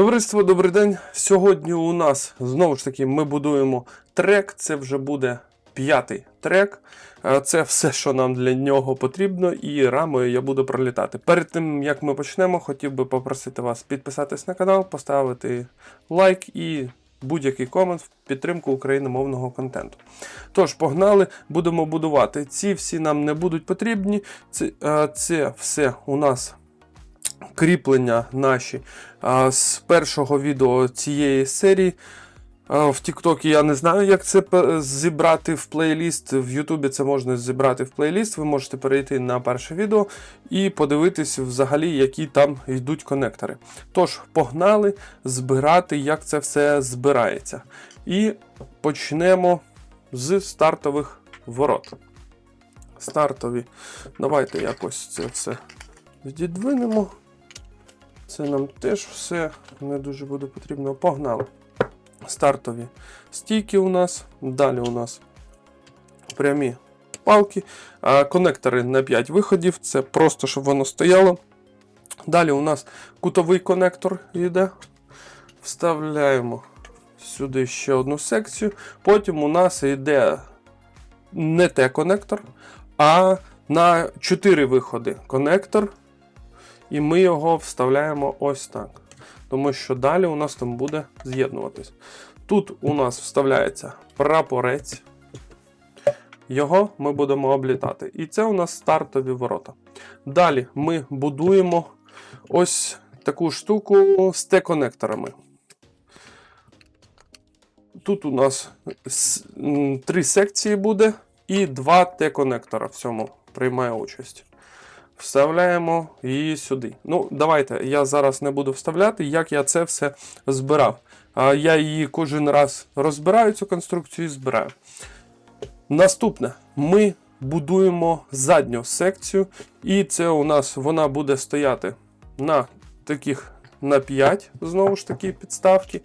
Товариство, добрий день. Сьогодні у нас знову ж таки ми будуємо трек. Це вже буде п'ятий трек. Е, Це все, що нам для нього потрібно, і рамою я буду пролітати. Перед тим як ми почнемо, хотів би попросити вас підписатись на канал, поставити лайк і будь-який комент в підтримку україномовного контенту. Тож, погнали, будемо будувати. Ці всі нам не будуть потрібні. Це, це все у нас кріплення наші з першого відео цієї серії. В TikTok я не знаю, як це зібрати в плейліст. В Ютубі це можна зібрати в плейліст. Ви можете перейти на перше відео і подивитись взагалі, які там йдуть конектори. Тож, погнали збирати, як це все збирається. І почнемо з стартових ворот. Стартові. Давайте якось це все віддвинемо. Це нам теж все не дуже буде потрібно. Погнали. Стартові стійки у нас. Далі у нас прямі палки. А, конектори на 5 виходів. Це просто, щоб воно стояло. Далі у нас кутовий конектор йде. Вставляємо сюди ще одну секцію. Потім у нас йде не Т-конектор, а на 4 виходи конектор. І ми його вставляємо ось так. Тому що далі у нас там буде з'єднуватись. Тут у нас вставляється прапорець. Його ми будемо облітати. І це у нас стартові ворота. Далі ми будуємо ось таку штуку з Т-конекторами. Тут у нас три секції буде, і два Т-конектора в цьому приймає участь. Вставляємо її сюди. Ну, давайте, я зараз не буду вставляти, як я це все збирав. Я її кожен раз розбираю, цю конструкцію і збираю. Наступне, ми будуємо задню секцію, і це у нас вона буде стояти на таких на 5, знову ж таки, підставки.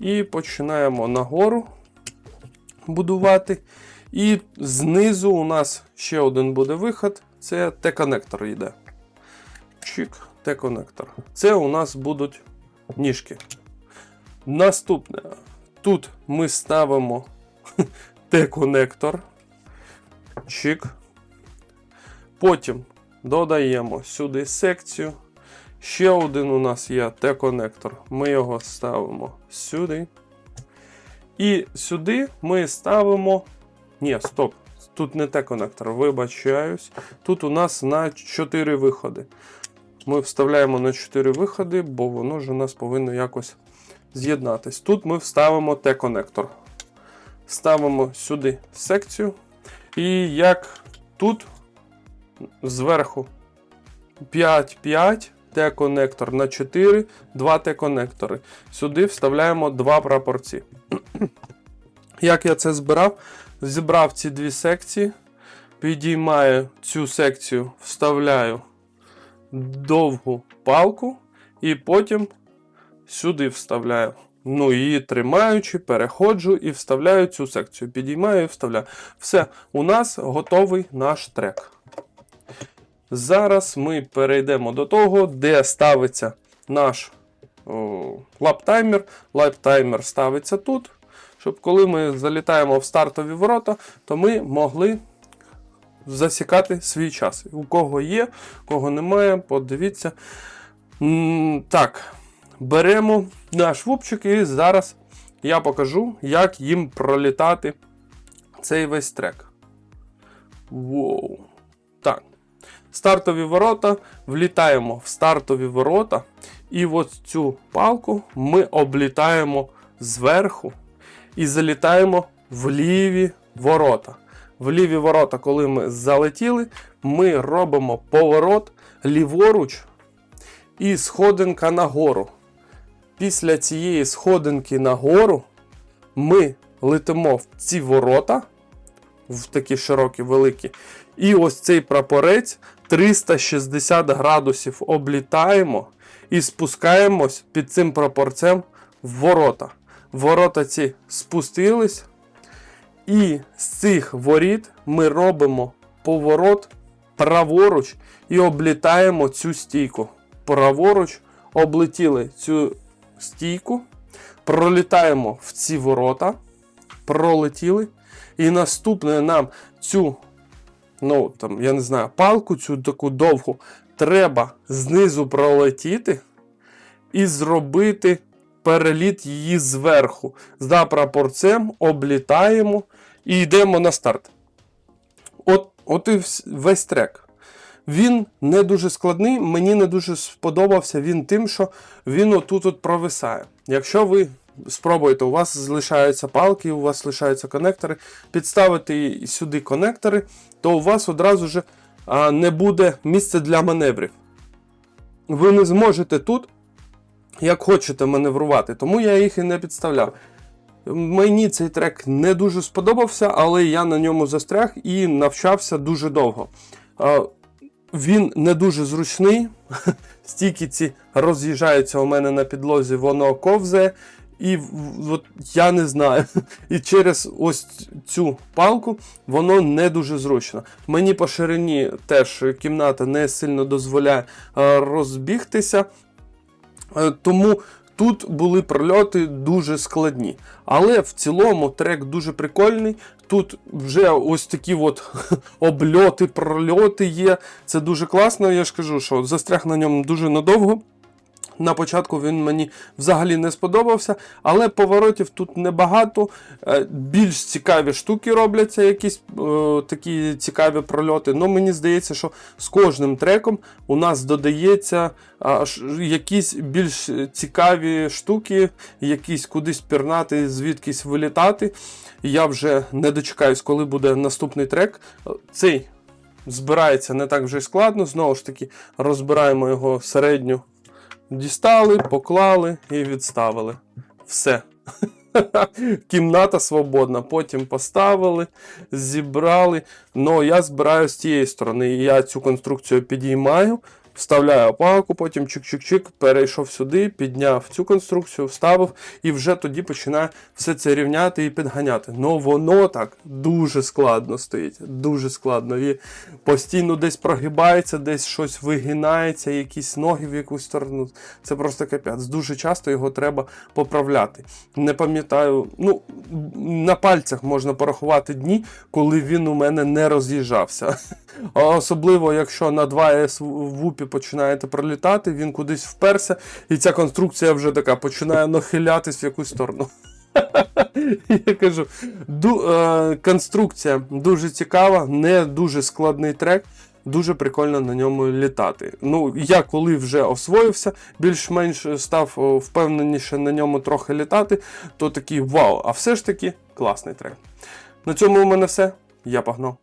І починаємо нагору будувати. І знизу у нас ще один буде виход. Це Т-конектор йде. Чик, Т-конектор. Це у нас будуть ніжки. Наступне. Тут ми ставимо Т-конектор. Чик. Потім додаємо сюди секцію. Ще один у нас є Т-конектор. Ми його ставимо сюди. І сюди ми ставимо. Ні, стоп. Тут не Т-конектор, вибачаюсь. Тут у нас на 4 виходи. Ми вставляємо на 4 виходи, бо воно ж у нас повинно якось з'єднатись. Тут ми вставимо Т-конектор. Ставимо сюди секцію. І як тут зверху 5, 5, Т-конектор на 4, 2 Т-конектори. Сюди вставляємо два прапорці. Як я це збирав? Зібрав ці дві секції, підіймаю цю секцію, вставляю довгу палку і потім сюди вставляю. Ну, її тримаючи, переходжу і вставляю цю секцію. Підіймаю і вставляю. Все, у нас готовий наш трек. Зараз ми перейдемо до того, де ставиться наш лаптаймер. Лаптаймер ставиться тут, щоб коли ми залітаємо в стартові ворота, то ми могли засікати свій час. У кого є, кого немає, подивіться. Так, беремо наш вупчик і зараз я покажу, як їм пролітати цей весь трек. Воу. Так. Стартові ворота, влітаємо в стартові ворота, і ось цю палку ми облітаємо зверху і залітаємо в ліві ворота. В ліві ворота, коли ми залетіли, ми робимо поворот ліворуч і сходинка нагору. Після цієї сходинки нагору ми летимо в ці ворота, в такі широкі, великі. І ось цей прапорець 360 градусів облітаємо і спускаємось під цим прапорцем в ворота. Ворота ці спустились, і з цих воріт ми робимо поворот праворуч і облітаємо цю стійку. Праворуч облетіли цю стійку, пролітаємо в ці ворота, пролетіли, і наступне нам цю, ну там, я не знаю, палку, цю таку довгу, треба знизу пролетіти і зробити переліт її зверху. За прапорцем облітаємо і йдемо на старт. От, от і весь трек. Він не дуже складний, мені не дуже сподобався він тим, що він отут от провисає. Якщо ви спробуєте, у вас залишаються палки, у вас лишаються конектори, підставити сюди конектори, то у вас одразу ж не буде місця для маневрів. Ви не зможете тут, як хочете, маневрувати, тому я їх і не підставляв. Мені цей трек не дуже сподобався, але я на ньому застряг і навчався дуже довго. Він не дуже зручний. Стійки ці роз'їжджаються у мене на підлозі, воно ковзає. І от я не знаю. І через ось цю палку воно не дуже зручно. Мені по ширині теж кімната не сильно дозволяє розбігтися. Е, Тому тут були прольоти дуже складні. Але в цілому трек дуже прикольний. Тут вже ось такі от обльоти, прольоти є. Це дуже класно. Я ж кажу, що застряг на ньому дуже надовго. На початку він мені взагалі не сподобався, але поворотів тут небагато. Е, Більш цікаві штуки робляться, якісь е, такі цікаві прольоти. Ну мені здається, що з кожним треком у нас додається а, якісь більш цікаві штуки, якісь кудись пірнати, звідкись вилітати. Я вже не дочекаюсь, коли буде наступний трек. Цей збирається не так вже й складно. Знову ж таки, розбираємо його середню. Дістали, поклали і відставили. Все. Кімната свободна. Потім поставили, зібрали. Ну, я збираю з тієї сторони. Я цю конструкцію підіймаю, вставляю палку, потім чик-чик-чик, перейшов сюди, підняв цю конструкцію, вставив і вже тоді починаю все це рівняти і підганяти. Ну воно так дуже складно стоїть. Дуже складно. І постійно десь прогибається, десь щось вигинається, якісь ноги в якусь сторону. Це просто капець. Дуже часто його треба поправляти. Не пам'ятаю, ну на пальцях можна порахувати дні, коли він у мене не роз'їжджався. Особливо, якщо на 2С в упі починаєте пролітати, він кудись вперся, і ця конструкція вже така починає нахилятись в якусь сторону. Я кажу, ду, е, конструкція дуже цікава, не дуже складний трек. Дуже прикольно на ньому літати. Ну, я коли вже освоївся, більш-менш став впевненіше на ньому трохи літати, то такий вау, а все ж таки класний трек. На цьому у мене все. Я погнав.